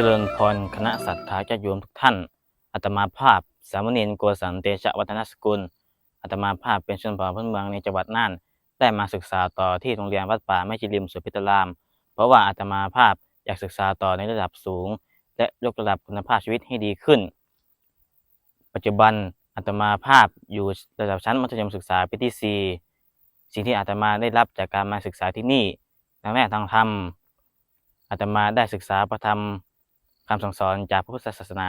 จริญพรคณะสัตยาญาติโยมทุกท่านอาตมาภาพ สามเณรโกสันเตชะวัฒนสกุลอาตมาภาพเป็นชนเผ่าพื้นเมืองในจังหวัดน่านได้มาศึกษาต่อที่โรงเรียนวัดป่าแม่จิริมสุพิตราม เพราะว่าอาตมาภาพอยากศึกษาต่อในระดับสูง และยกระดับคุณภาพชีวิตให้ดีขึ้น ปัจจุบันอาตมาภาพอยู่ระดับชั้นมัธยมศึกษาปีที่ 4 สิ่งที่อาตมาได้รับจากการมาศึกษาที่นี่ทั้งแรกทางธรรมอาตมาได้ศึกษาพระธรรม คำสั่งสอนจากพระพุทธศาสนา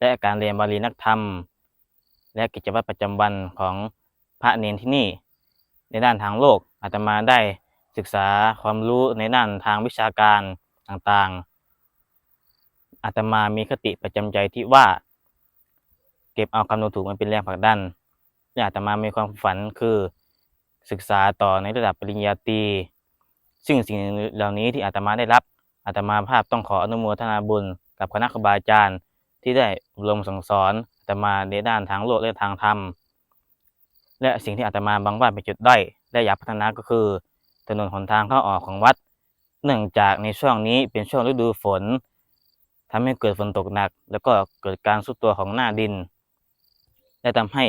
และการเรียนบาลีนักธรรม และกิจวัตรประจำวันของพระเนนที่นี่ ในด้านทางโลกอาตมาได้ศึกษาความรู้ในด้านทางวิชาการต่างๆอาตมามีคติประจำใจที่ว่า เก็บเอาคำดูถูกมันเป็นแรงผลักดันและอาตมามีความฝันคือศึกษาต่อในระดับปริญญาตรีซึ่งสิ่งเหล่านี้ที่อาตมาได้รับ อาตมาภาพต้องขออนุโมทนาบุญกับคณะครูบาอาจารย์ ที่ได้อบรมสั่งสอนอาตมาในด้านทางโลกและทางธรรม และสิ่งที่อาตมาบางว่าเป็นจุดด้อยและอยากพัฒนาก็คือถนนหนทางเข้าออกของวัด เนื่องจากในช่วงนี้เป็นช่วงฤดูฝนทำให้เกิดฝนตกหนัก แล้วก็เกิดการสุดตัวของหน้าดิน และทำให้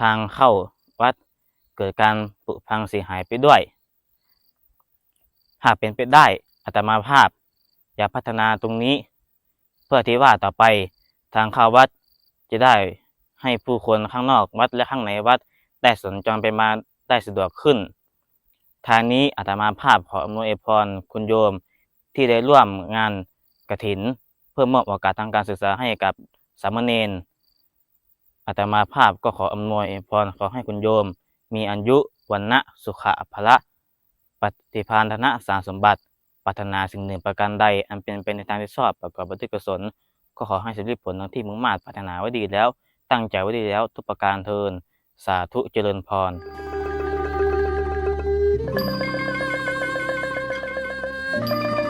ทางเข้าวัดเกิดการผุพังเสียหายไปด้วย หากเป็นไปได้ อาตมาภาพอยากพัฒนาตรงนี้ เพื่อที่ว่าต่อไปทางเข้าวัดจะได้ให้ผู้คนข้างนอกวัดและข้างในวัด ได้สัญจรไปมาได้สะดวกขึ้น ทางนี้อาตมาภาพขออำนวยพรคุณโยมที่ได้ร่วมงานกฐิน เพื่อมอบโอกาสทางการศึกษาให้กับสามเณรอาตมาภาพก็ขออำนวยพรขอให้คุณโยม มีอายุวันนะสุขะพละปฏิภาณธนะสารสมบัติ ปรารถนาสิ่งหนึ่งประการใด อันเป็นไปในทางที่ชอบประกอบบุญกุศลก็ขอให้สำเร็จผลดังที่มุ่งมา่ปรารถนาไว้ดีแล้ว ตั้งใจไว้ดีแล้วทุกประการเทิน สาธุเจริญพรเ